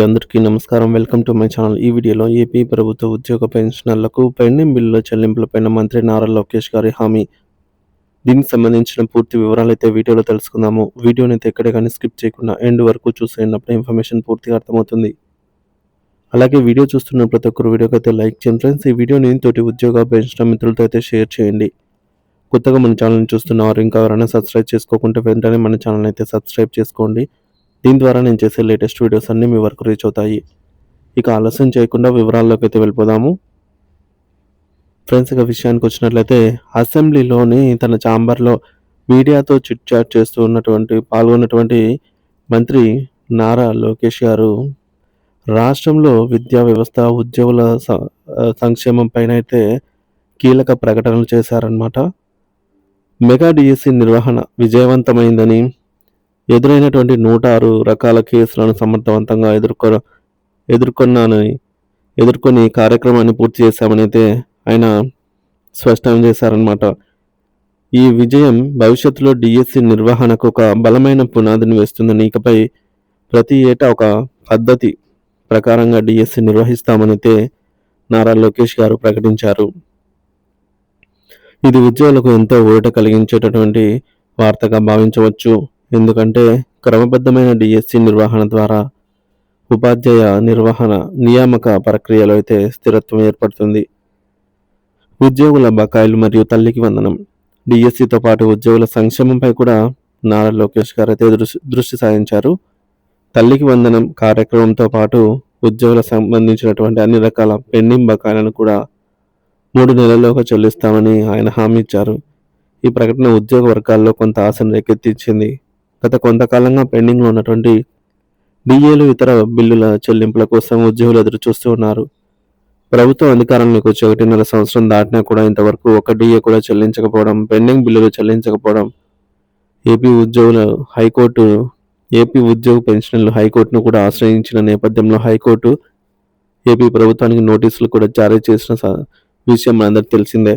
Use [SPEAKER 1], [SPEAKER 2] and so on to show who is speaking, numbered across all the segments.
[SPEAKER 1] అందరికీ నమస్కారం. Welcome to my channel. ఈ వీడియోలో ఏపీ ప్రభుత్వ ఉద్యోగ పెన్షనర్లకు పెండింగ్ బిల్లుల చెల్లింపులపైన మంత్రి నారా లోకేష్ గారి హామీ. దీనికి సంబంధించిన పూర్తి వివరాలు అయితే వీడియోలో తెలుసుకుందాము. వీడియోని అయితే ఎక్కడే కానీ స్కిప్ చేయకుండా ఎండ్ వరకు చూసేటప్పుడు ఇన్ఫర్మేషన్ పూర్తిగా అర్థమవుతుంది. అలాగే వీడియో చూస్తున్న ప్రతి ఒక్కరు వీడియోకి అయితే లైక్ చేయండి ఫ్రెండ్స్. ఈ వీడియోని తోటి ఉద్యోగ పెన్షన్ మిత్రులతో అయితే షేర్ చేయండి. కొత్తగా మన ఛానల్ని చూస్తున్నవారు ఇంకా ఎవరైనా సబ్స్క్రైబ్ చేసుకోకుంటే వెంటనే మన ఛానల్ అయితే సబ్స్క్రైబ్ చేసుకోండి. దీని ద్వారా నేను చేసే లేటెస్ట్ వీడియోస్ అన్నీ మీ వరకు రీచ్ అవుతాయి. ఇక ఆలస్యం చేయకుండా వివరాల్లోకి అయితే వెళ్ళిపోదాము. ఫ్రెండ్స్ ఇక విషయానికి వచ్చినట్లయితే అసెంబ్లీలోని తన ఛాంబర్లో మీడియాతో చిట్ చాట్ చేస్తూ ఉన్నటువంటి పాల్గొన్నటువంటి మంత్రి నారా లోకేష్ గారు రాష్ట్రంలో విద్యా వ్యవస్థ ఉద్యోగుల సంక్షేమం పైన అయితే కీలక ప్రకటనలు చేశారనమాట మెగా డిఎస్సి నిర్వహణ విజయవంతమైందని ఎదురైనటువంటి నూట ఆరు రకాల కేసులను సమర్థవంతంగా ఎదుర్కొ ఎదుర్కొన్నానని ఎదుర్కొని కార్యక్రమాన్ని పూర్తి చేశామని అయితే ఆయన స్పష్టం చేశారనమాట ఈ విజయం భవిష్యత్తులో డిఎస్సి నిర్వహణకు ఒక బలమైన పునాదిని వేస్తుందని ఇకపై ప్రతి ఏటా ఒక పద్ధతి ప్రకారంగా డిఎస్సి నిర్వహిస్తామనైతే నారా లోకేష్ గారు ప్రకటించారు. ఇది విద్యార్థులకు ఎంతో ఊరట కలిగించేటటువంటి వార్తగా భావించవచ్చు. ఎందుకంటే క్రమబద్ధమైన డిఎస్సి నిర్వహణ ద్వారా ఉపాధ్యాయ నిర్వహణ నియామక ప్రక్రియలో అయితే స్థిరత్వం ఏర్పడుతుంది. ఉద్యోగుల బకాయిలు మరియు తల్లికి వందనం. డిఎస్సితో పాటు ఉద్యోగుల సంక్షేమంపై కూడా నారా లోకేష్ గారు అయితే దృష్టి దృష్టి సారించారు. తల్లికి వందనం కార్యక్రమంతో పాటు ఉద్యోగుల సంబంధించినటువంటి అన్ని రకాల పెండింగ్ బకాయిలను కూడా మూడు నెలల్లోగా చెల్లిస్తామని ఆయన హామీ ఇచ్చారు. ఈ ప్రకటన ఉద్యోగ వర్గాల్లో కొంత ఆశను రేకెత్తించింది. గత కొంతకాలంగా పెండింగ్లో ఉన్నటువంటి డిఏలు ఇతర బిల్లుల చెల్లింపుల కోసం ఉద్యోగులు ఎదురు చూస్తూ ఉన్నారు. ప్రభుత్వం అధికారంలోకి వచ్చి ఒకటిన్నర సంవత్సరం దాటినా కూడా ఇంతవరకు ఒక డిఏ కూడా చెల్లించకపోవడం పెండింగ్ బిల్లులు చెల్లించకపోవడం ఏపీ ఉద్యోగుల హైకోర్టు ఏపీ ఉద్యోగ పెన్షన్లు హైకోర్టును కూడా ఆశ్రయించిన నేపథ్యంలో హైకోర్టు ఏపీ ప్రభుత్వానికి నోటీసులు కూడా జారీ చేసిన విషయం మనందరికి తెలిసిందే.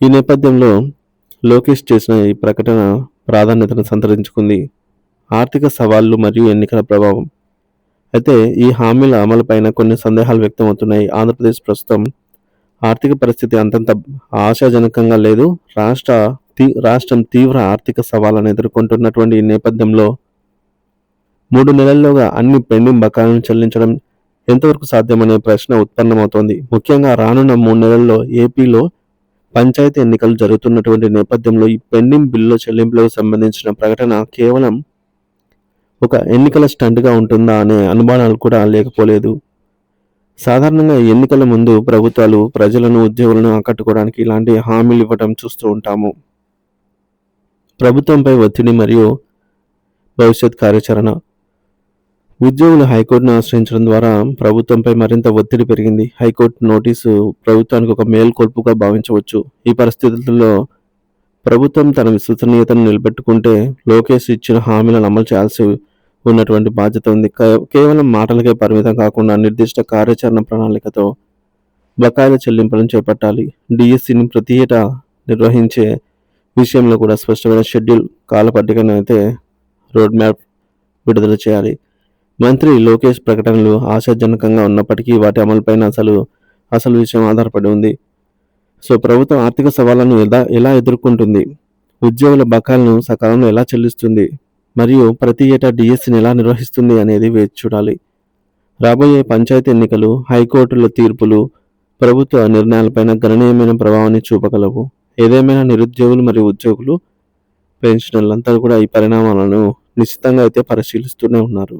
[SPEAKER 1] ఈ నేపథ్యంలో లోకేష్ చేసిన ఈ ప్రకటన ప్రాధాన్యతను సంతరించుకుంది. ఆర్థిక సవాళ్ళు మరియు ఎన్నికల ప్రభావం. అయితే ఈ హామీల అమలుపైన కొన్ని సందేహాలు వ్యక్తమవుతున్నాయి. ఆంధ్రప్రదేశ్ ప్రస్తుతం ఆర్థిక పరిస్థితి అంతంత ఆశాజనకంగా లేదు. రాష్ట్ర రాష్ట్రం తీవ్ర ఆర్థిక సవాళ్ళను ఎదుర్కొంటున్నటువంటి ఈ నేపథ్యంలో మూడు నెలల్లోగా అన్ని పెండింగ్ బకాయిలను చెల్లించడం ఎంతవరకు సాధ్యమనే ప్రశ్న ఉత్పన్నమవుతోంది. ముఖ్యంగా రానున్న మూడు నెలల్లో ఏపీలో పంచాయతీ ఎన్నికలు జరుగుతున్నటువంటి నేపథ్యంలో ఈ పెండింగ్ బిల్లుల చెల్లింపులకు సంబంధించిన ప్రకటన కేవలం ఒక ఎన్నికల స్టంట్గా ఉంటుందా అనే అనుమానాలు కూడా లేకపోలేదు. సాధారణంగా ఎన్నికల ముందు ప్రభుత్వాలు ప్రజలను ఉద్యోగులను ఆకట్టుకోవడానికి ఇలాంటి హామీలు ఇవ్వడం చూస్తూ ఉంటాము. ప్రభుత్వంపై ఒత్తిడి మరియు భవిష్యత్ కార్యాచరణ ఉద్యోగులు హైకోర్టును ఆశ్రయించడం ద్వారా ప్రభుత్వంపై మరింత ఒత్తిడి పెరిగింది. హైకోర్టు నోటీసు ప్రభుత్వానికి ఒక మేల్కొల్పుగా భావించవచ్చు. ఈ పరిస్థితుల్లో ప్రభుత్వం తన విశ్వసనీయతను నిలబెట్టుకుంటే లోకేష్ ఇచ్చిన హామీలను అమలు చేయాల్సి ఉన్నటువంటి బాధ్యత ఉంది. కేవలం మాటలకే పరిమితం కాకుండా నిర్దిష్ట కార్యాచరణ ప్రణాళికతో బకాయిల చెల్లింపులను చేపట్టాలి. డిఎస్సిని ప్రతి ఏటా నిర్వహించే విషయంలో కూడా స్పష్టమైన షెడ్యూల్ కాలపట్టికను అయితే రోడ్ మ్యాప్ విడుదల చేయాలి. మంత్రి లోకేష్ ప్రకటనలు ఆశాజనకంగా ఉన్నప్పటికీ వాటి అమలుపైన అసలు అసలు విషయం ఆధారపడి ఉంది. సో ప్రభుత్వం ఆర్థిక సవాళ్ళను ఎలా ఎలా ఎదుర్కొంటుంది? ఉద్యోగుల బకాలను సకాలంలో ఎలా చెల్లిస్తుంది? మరియు ప్రతి ఏటా డిఎస్సిని ఎలా నిర్వహిస్తుంది అనేది వేచి చూడాలి. రాబోయే పంచాయతీ ఎన్నికలు హైకోర్టుల తీర్పులు ప్రభుత్వ నిర్ణయాలపైన గణనీయమైన ప్రభావాన్ని చూపగలవు. ఏదేమైనా నిరుద్యోగులు మరియు ఉద్యోగులు పెన్షనర్లంతా కూడా ఈ పరిణామాలను నిశ్చితంగా అయితే పరిశీలిస్తూనే ఉన్నారు.